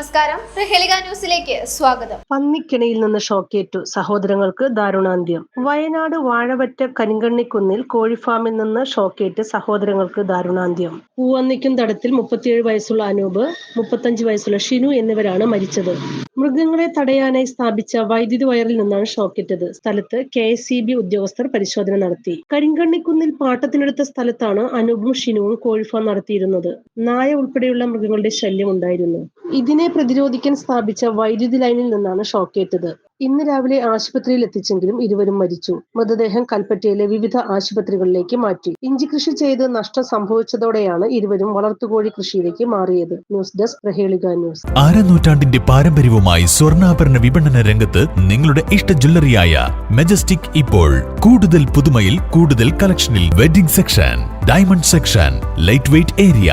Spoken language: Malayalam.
നമസ്കാരം. പ്രഹേളിക ന്യൂസിലേക്ക് സ്വാഗതം. പന്നിക്കിണയിൽ നിന്ന് ഷോക്കേറ്റു സഹോദരങ്ങൾക്ക് ദാരുണാന്ത്യം. വയനാട് വാഴവറ്റ കരിങ്കണ്ണിക്കുന്നിൽ കോഴിഫാമിൽ നിന്ന് ഷോക്കേറ്റ് സഹോദരങ്ങൾക്ക് ദാരുണാന്ത്യം. പൂവന്നിക്കും തടത്തിൽ മുപ്പത്തിയേഴ് വയസ്സുള്ള അനൂപ് മുപ്പത്തഞ്ച് വയസ്സുള്ള ഷിനു എന്നിവരാണ് മരിച്ചത്. മൃഗങ്ങളെ തടയാനായി സ്ഥാപിച്ച വൈദ്യുതി വയറിൽ നിന്നാണ് ഷോക്കേറ്റത്. സ്ഥലത്ത് കെ എസ് സി ബി ഉദ്യോഗസ്ഥർ പരിശോധന നടത്തി. കരിങ്കണ്ണിക്കുന്നിൽ പാട്ടത്തിനെടുത്ത സ്ഥലത്താണ് അനൂപും ഷിനുവും കോഴിഫാം നടത്തിയിരുന്നത്. നായ ഉൾപ്പെടെയുള്ള മൃഗങ്ങളുടെ ശല്യം ഉണ്ടായിരുന്നു. ഇതിനെ പ്രതിരോധിക്കാൻ സ്ഥാപിച്ച വൈദ്യുതി ലൈനിൽ നിന്നാണ് ഷോക്കേറ്റത് ഇന്ന് രാവിലെ ആശുപത്രിയിൽ എത്തിച്ചെങ്കിലും ഇരുവരും മരിച്ചു. മൃതദേഹം കൽപ്പറ്റയിലെ വിവിധ ആശുപത്രികളിലേക്ക് മാറ്റി. ഇഞ്ചി കൃഷി ചെയ്ത് നഷ്ടം സംഭവിച്ചതോടെയാണ് ഇരുവരും വളർത്തുകോഴി കൃഷിയിലേക്ക് മാറിയത്. News desk Prahelika news. ആരനൂറ്റാണ്ടിന്റെ പാരമ്പര്യവുമായി സ്വർണാഭരണ വിപണന രംഗത്ത് നിങ്ങളുടെ ഇഷ്ട ജ്വല്ലറിയായ മെജസ്റ്റിക് ഇപ്പോൾ. കൂടുതൽ പുതുമയിൽ കൂടുതൽ കളക്ഷനിൽ wedding section diamond section light weight area